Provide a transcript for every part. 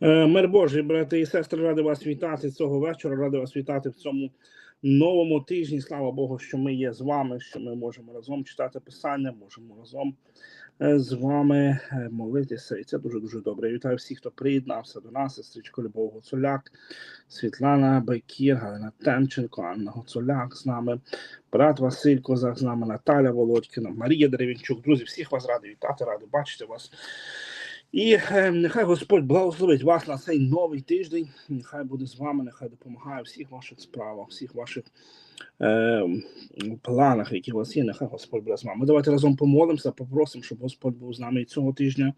Мир Божий, брати і сестри, ради вас вітати цього вечора. Ради вас вітати в цьому новому тижні. Слава Богу, що ми є з вами, що ми можемо разом читати писання, можемо разом е, з вами е, молитися. І це дуже дуже добре. Вітаю всіх, хто приєднався до нас. Сестричко Любов Гуцуляк, Світлана Байкір, Галина Темченко, Анна Гуцуляк з нами, брат Василь Козак з нами, Наталя Володькіна, Марія Деревінчук. Друзі, всіх вас радий вітати, радий бачити вас. І е, нехай Господь благословить вас на цей новий тиждень. Нехай буде з вами, нехай допомагає всіх ваших справах, всіх ваших е, планах, які у вас є. Нехай Господь буде з вами. Давайте разом помолимося, попросимо, щоб Господь був з нами і цього тижня,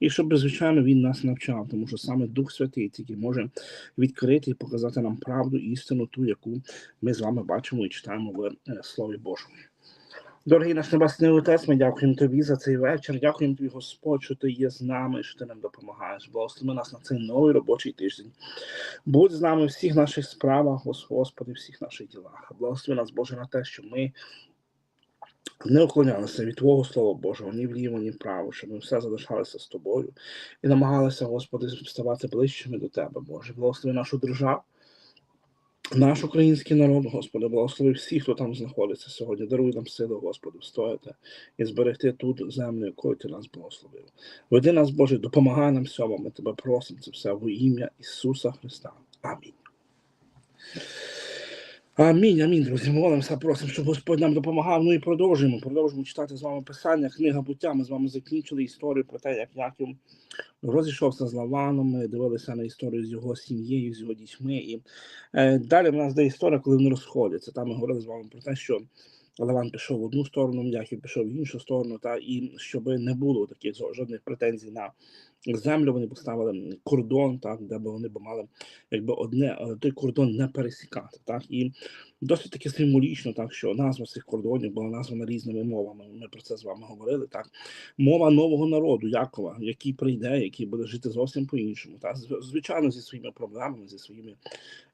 і щоб, звичайно, Він нас навчав, тому що саме Дух Святий тільки може відкрити і показати нам правду, істину, ту, яку ми з вами бачимо і читаємо в е, Слові Божому. Дорогий наш небесний Отець, ми дякуємо тобі за цей вечір. Дякуємо тобі, Господь, що ти є з нами, що ти нам допомагаєш. Благослови нас на цей новий робочий тиждень. Будь з нами в всіх наших справах, Господи, в всіх наших ділах. Благослови нас, Боже, на те, що ми не уклонялися від Твого Слова Божого, ні вліво, ні вправо, щоб ми все залишалися з тобою і намагалися, Господи, ставати ближчими до Тебе, Боже. Благослови нашу державу. Наш український народ, Господи, благослови всіх, хто там знаходиться сьогодні. Даруй нам силу, Господи, встояти і зберегти тут землю, якою ти нас благословив. Веди нас, Боже, допомагай нам всьому. Ми тебе просимо це все во ім'я Ісуса Христа. Амінь. Амінь, амінь, друзі. Молимося, просимо, щоб Господь нам допомагав. Ну і продовжуємо. Продовжуємо читати з вами писання. Книга буття. Ми з вами закінчили історію про те, як Яків розійшовся з Лаваном. Ми дивилися на історію з його сім'єю, з його дітьми. І е, далі в нас де історія, коли вони розходяться. Там ми говорили з вами про те, що Лаван пішов в одну сторону, Яків пішов в іншу сторону, та і щоб не було таких жодних претензій на землю, вони поставили кордон, так, де б вони б мали якби одне е, той кордон не пересікати. Так і досить таки символічно, так що назва цих кордонів була названа різними мовами. Ми про це з вами говорили. Так, мова нового народу, Якова, який прийде, який буде жити зовсім по-іншому. Та звичайно, зі своїми проблемами, зі своїми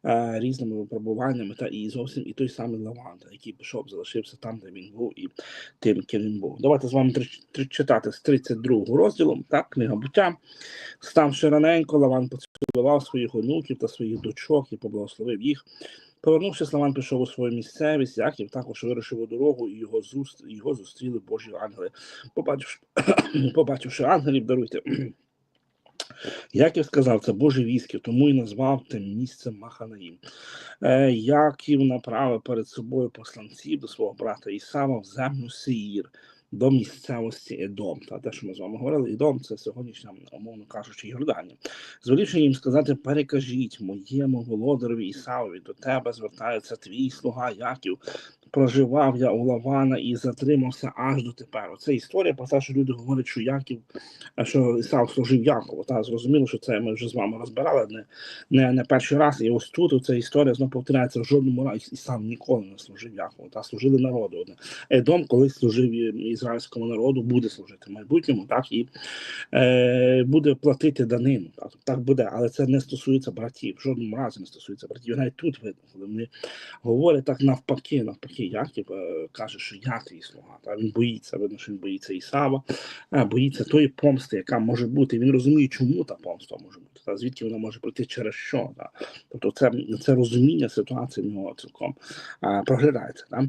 е, різними випробуваннями, та і зовсім і той самий Лаван, та, який пішов, залишився там, де він був, і тим, ким він був. Давайте з вами три- читати з 32 розділу, так, книга буття. Ставши раненько, Лаван поцілував своїх онуків та своїх дочок і поблагословив їх. Повернувшись, Лаван пішов у свою місцевість, Яків також вирушив у дорогу, і його, зуст... його зустріли Божі ангели. Побачивши, побачивши ангелів, даруйте. Яків сказав, це Божі військи, тому і назвав те місце Маханаїм. Е, Яків направив перед собою посланців до свого брата Ісава в землю Сеїр, до місцевості Едом. Та те, що ми з вами говорили, Едом це сьогоднішня, умовно кажучи, Йорданія. Звелівши їм сказати, перекажіть моєму володареві Ісавові, до тебе звертається твій слуга Яків. Проживав я у Лавана і затримався аж до тепер. Це історія про те, що люди говорять, що Яків, що Ісав служив Якову. Та зрозуміло, що це ми вже з вами розбирали не, не, не перший раз. І ось тут ця історія знову повторяється в жодному разі. Ісав ніколи не служив Якову. Та служили народу. Едом колись служив ізраїльському народу, буде служити в майбутньому, так і е, буде платити данину. Так, так буде, але це не стосується братів. В жодному разі не стосується братів. І навіть тут видно, коли вони говорять так навпаки, навпаки, Яків е, каже, що я твій слуга. Та він боїться, видно, що він боїться Ісава, Сава, боїться тої помсти, яка може бути. Він розуміє, чому та помста може бути, та звідки вона може прийти через що. Та. Тобто, це, це розуміння ситуації в нього цілком а, проглядається. Та.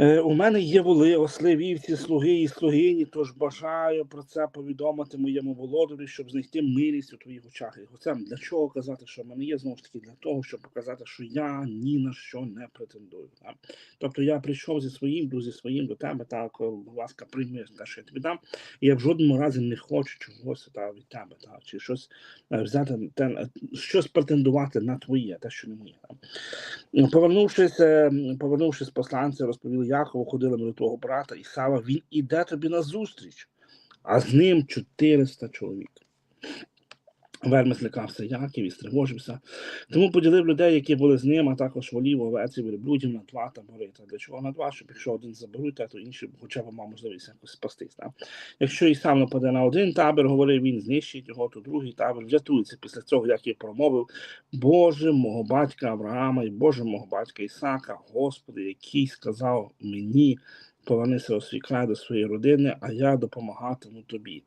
Е, У мене є воли, осли, вівці, слуги і слугині, тож бажаю про це повідомити моєму володарю, щоб знайти милість у твоїх очах. І оце для чого казати, що в мене є знову ж таки для того, щоб показати, що я ні на що не претендую. Так? Тобто я прийшов зі своїм, йду зі своїм до тебе, так, будь ласка, прийми те, що я тобі дам. І я в жодному разі не хочу чогось та, від тебе, так, чи щось е, взяти, те, е, щось претендувати на твоє, те, що не моє. Так? Повернувшись, е, повернувшись з посланця, розповіли Якову, ходили ми до твого брата Ісава, він іде тобі на зустріч, а з ним 400 чоловік. Вельми злякався Яків і стривожився. Тому поділив людей, які були з ним, а також волів, овець і верблюдів на два табори. Та для чого на два? Щоб якщо один заберуть, то інший хоча б мав можливість якось спастись. Якщо і сам нападе на один табір, говорив він, знищить його, то другий табір врятується. Після цього Яків промовив Боже мого батька Авраама і Боже мого батька Ісака, Господи, який сказав мені, повернися у свій до своєї родини, а я допомагатиму тобі.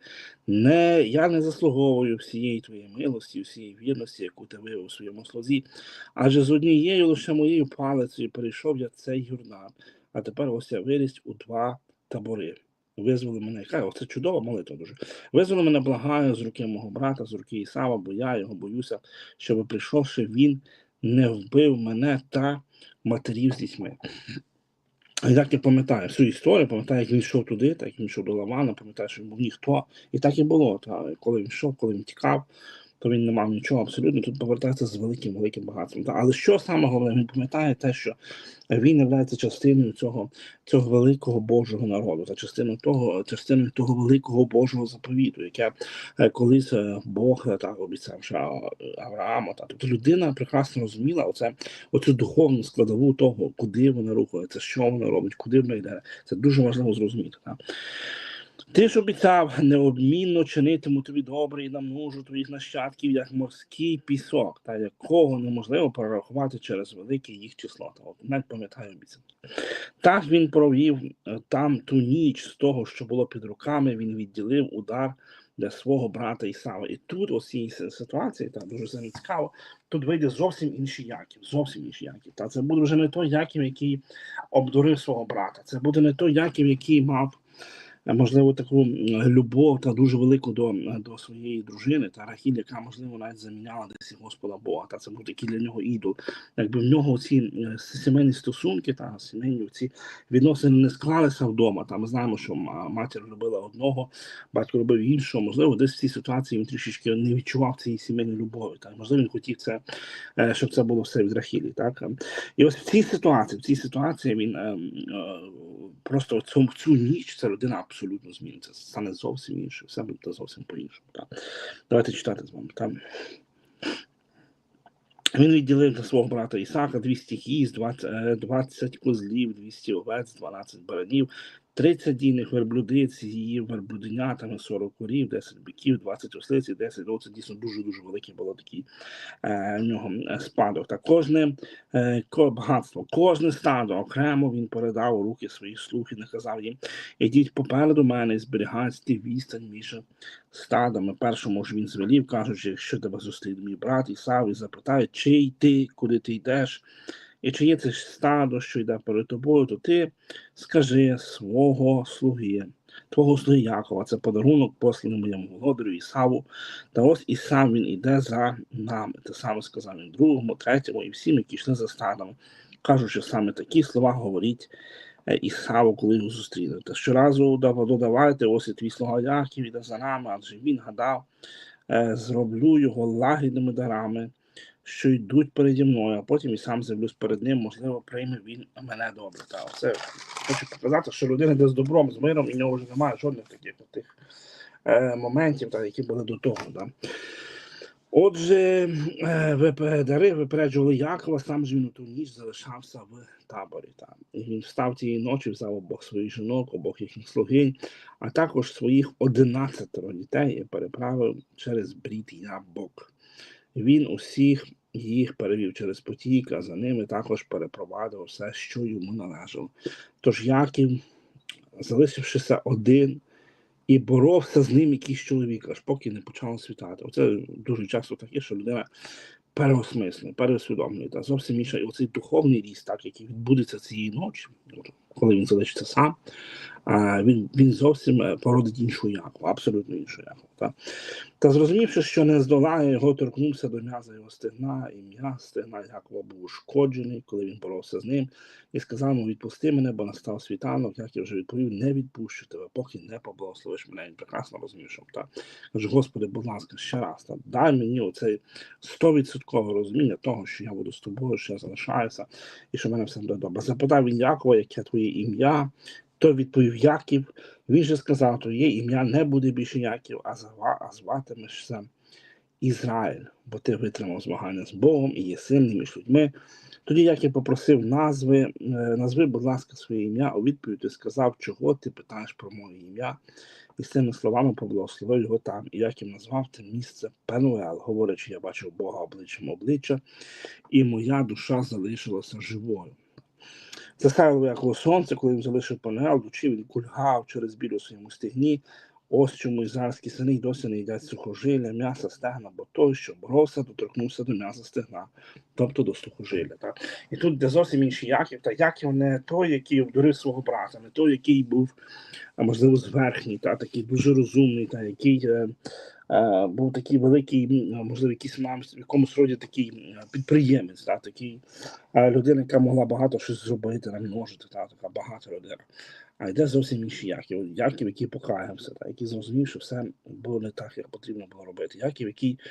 Не, я не заслуговую всієї твоєї милості, всієї вірності, яку ти виявив у своєму слозі, адже з однією лише моєю палицею перейшов я цей Йордан, а тепер ось я виріс у два табори. Визволи мене, Кай, оце чудова молитва дуже. Визволи мене, благаю, з руки мого брата, з руки Ісава, бо я його боюся, щоб прийшовши, він не вбив мене та матерів з дітьми. Так я пам'ятаю всю історію, пам'ятаю, як він йшов туди, так як він йшов до Лавана, пам'ятаю, що він був ніхто. І так і було. Та, коли він йшов, коли він тікав, то він не мав нічого абсолютно. Тут повертається з великим великим багатством. Але що саме головне, він пам'ятає те, що він є частиною цього, цього великого Божого народу, та частиною того, частиною того великого Божого заповіту, яке е, колись е, Бог е, так обіцяв ще Аврааму. Та. Тобто людина прекрасно розуміла оце, оцю духовну складову того, куди вона рухається, що вона робить, куди вона йде. Це дуже важливо зрозуміти. Так. Ти ж обіцяв неодмінно чинитиму тобі добре і намножу твоїх нащадків, як морський пісок, та якого неможливо перерахувати через велике їх число. Та от навіть пам'ятаю обіцянки. Так він провів е, там ту ніч з того, що було під руками, він відділив удар для свого брата Ісава. І тут, ось цій ситуації, та дуже цікаво, тут вийде зовсім інший Яків, зовсім інший Яків. Та це буде вже не той Яків, який обдурив свого брата. Це буде не той Яків, який мав можливо, таку любов та дуже велику до, до своєї дружини та Рахіль, яка можливо навіть заміняла десь Господа Бога. Та це був такий для нього ідол. Якби в нього ці е, сімейні стосунки та сімейні ці відносини не склалися вдома. Та ми знаємо, що матір любила одного, батько любив іншого. Можливо, десь в цій ситуації він трішечки не відчував цієї сімейної любові. Так можливо, він хотів це, е, щоб це було все від Рахілі. Так і ось в цій ситуації, в цій ситуації він е, е, просто в цю ніч ця людина абсолютно зміниться. Стане зовсім інше, все буде зовсім по-іншому. Давайте читати з вами. Так. Він відділив для свого брата Ісака 200 кіз, 20, е, 20 козлів, 200 овець, 12 баранів, 30 дійних верблюдиць її верблюденятами, 40 корів, 10 биків, 20 ослиць і 10 ну, Це дійсно дуже-дуже великий було такий е, в нього е, спадок. Та кожне е, багатство, кожне стадо окремо він передав у руки своїх слуг і наказав їм, ідіть попереду мене і зберігайте відстань між стадами. Першому ж він звелів, кажучи, якщо тебе зустріне мій брат Ісав і запитає, чий ти, куди ти йдеш, і чи є це стадо, що йде перед тобою, то ти скажи свого слуги, твого слуги Якова, це подарунок посланий моєму володарю Ісаву. Та ось і сам він іде за нами. Те саме сказав він другому, третьому і всім, які йшли за стадами, кажучи саме такі слова говоріть. е, Ісаву, коли його зустрінете. Щоразу додавайте, ось і твій слуга Яків іде за нами, адже він гадав, е, зроблю його лагідними дарами, що йдуть переді мною, а потім і сам з'явлюсь перед ним, можливо, прийме він мене добре. Та це хочу показати, що людина йде з добром, з миром, і в нього вже немає жодних таких тих е, моментів, та, які були до того. Да. Отже, е, дари випереджували Якова, сам ж він у ту ніч залишався в таборі. Там. І він встав тієї ночі, взяв обох своїх жінок, обох їхніх слугинь, а також своїх одинадцятеро дітей і переправив через брід Ябок. Він усіх їх перевів через потік, а за ними також перепровадив все, що йому належало. Тож Яків, залишившися один, і боровся з ним якийсь чоловік, аж поки не почало світати. Оце дуже часто таке, що людина переосмислює, переусвідомлює. Та зовсім інша. І оцей духовний ріст, так, який відбудеться цієї ночі, коли він залишиться сам, він, він зовсім е, породить іншу яку, абсолютно іншу яку. Та. Та зрозумівши, що не здолає, його торкнувся до м'яза його стегна, і м'яз стегна Якова був ушкоджений, коли він боровся з ним, і сказав йому, відпусти мене, бо настав світанок, як я вже відповів, не відпущу тебе, поки не поблагословиш мене. Він прекрасно розумів, що так. Каже, Господи, будь ласка, ще раз, та, дай мені оцей стовідсоткове розуміння того, що я буду з тобою, що я залишаюся, і що в мене все буде добре. Запитав він Якова, яке твоє ім'я, той відповів Яків. Він же сказав, твоє ім'я не буде більше Яків, а а зватимешся Ізраїль, бо ти витримав змагання з Богом і є сильним між людьми. Тоді Яків попросив назви, е, назви, будь ласка, своє ім'я. У відповідь ти сказав, чого ти питаєш про моє ім'я. І з цими словами поблагословив його там. І Яків назвав те місце Пенуел, говорячи, я бачив Бога обличчям обличчя, і моя душа залишилася живою. Заставило Якова сонце, коли він залишив Пенуел, дучі він кульгав через біль у своєму стегні. Ось чому ізраїльські сини й досі не їдять сухожилля, м'яса, стегна, бо той, що боровся, доторкнувся до м'яса стегна, тобто до сухожилля. Так? І тут де зовсім інший Яків, та Яків не той, який обдурив свого брата, не той, який був, можливо, зверхній, та, такий дуже розумний, та, який е, був такий великий, можливо, якийсь нам в якомусь роді такий е, підприємець, та, такий е, людина, яка могла багато щось зробити, намножити, та, така багата людина. А йде зовсім інший Яків. Яків, який покаявся, та, який зрозумів, що все було не так, як потрібно було робити. Яків, який е,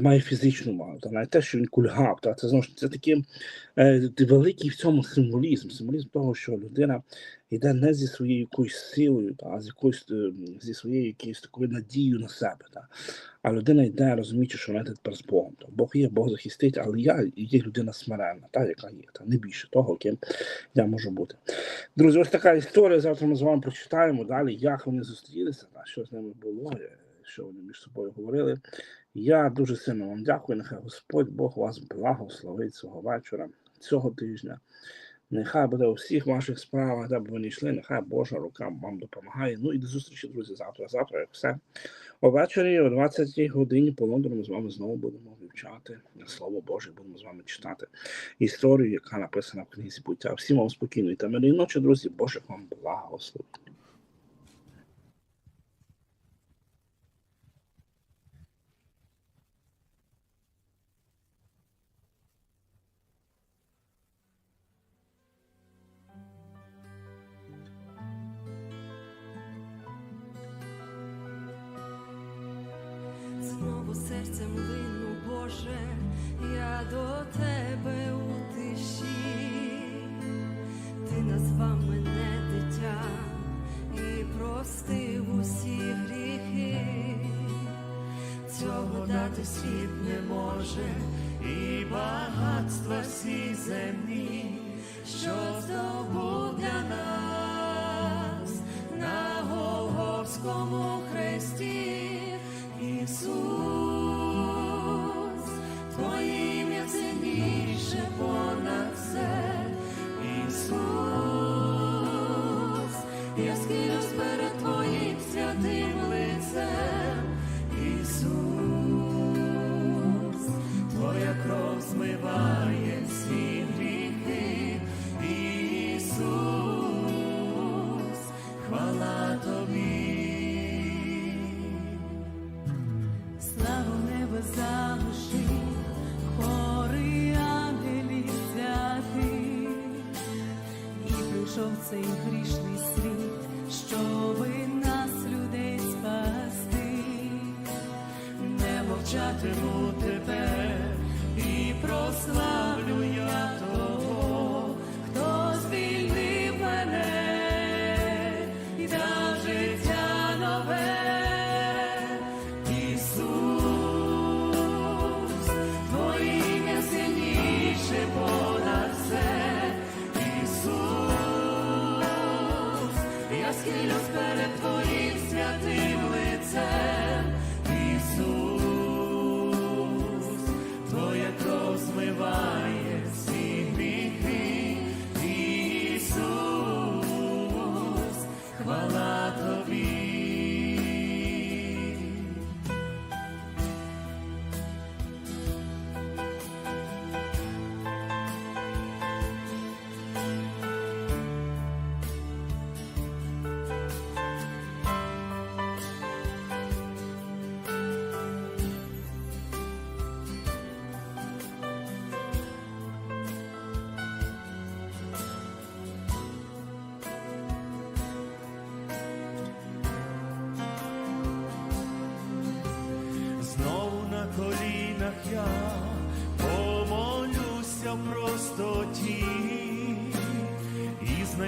має фізичну мову, та навіть те, що він кульгав, та, це знову ж це такий е, великий в цьому символізм, символізм того, що людина йде не зі своєю якоюсь силою, та, а з якоюсь е, зі своєю якоюсь такою надією на себе. Та. А людина йде, розуміючи, що вона йде з Богом. То Бог є, Бог захистить, але я є людина смиренна, та, яка є, та, не більше того, ким я можу бути. Друзі, ось така історія. Завтра ми з вами прочитаємо далі, як вони зустрілися, та, що з ними було, е, що вони між собою говорили. Я дуже сильно вам дякую. Нехай Господь Бог вас благословить цього вечора, цього тижня. Нехай буде у всіх ваших справах, де б ви не йшли, нехай Божа рука вам допомагає. Ну і до зустрічі, друзі, завтра. Завтра, як все. Увечері о 20 годині по Лондону ми з вами знову будемо вивчати Слово Боже, будемо з вами читати історію, яка написана в книзі буття. Всім вам спокійної та мирної ночі, друзі. Боже вам благословить. Цього дати світ не може, і багатства всі земні, що здобув для нас на Голгофському хресті. Ісус, Твоє ім'я цінніше понад все, Ісус,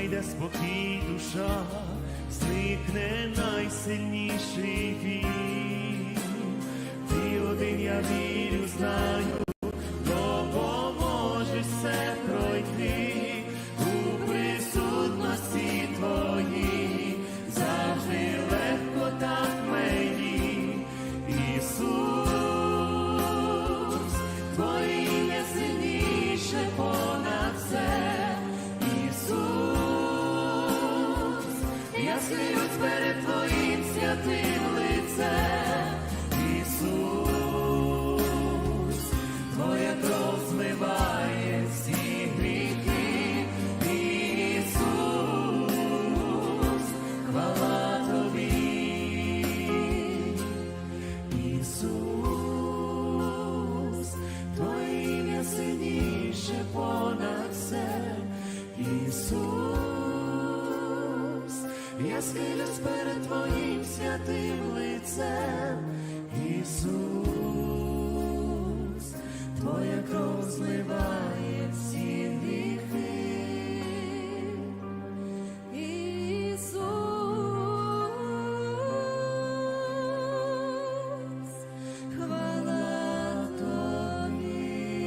прийде спокій душа, зникне найсильніший вір. Ти один я вірю, знаю.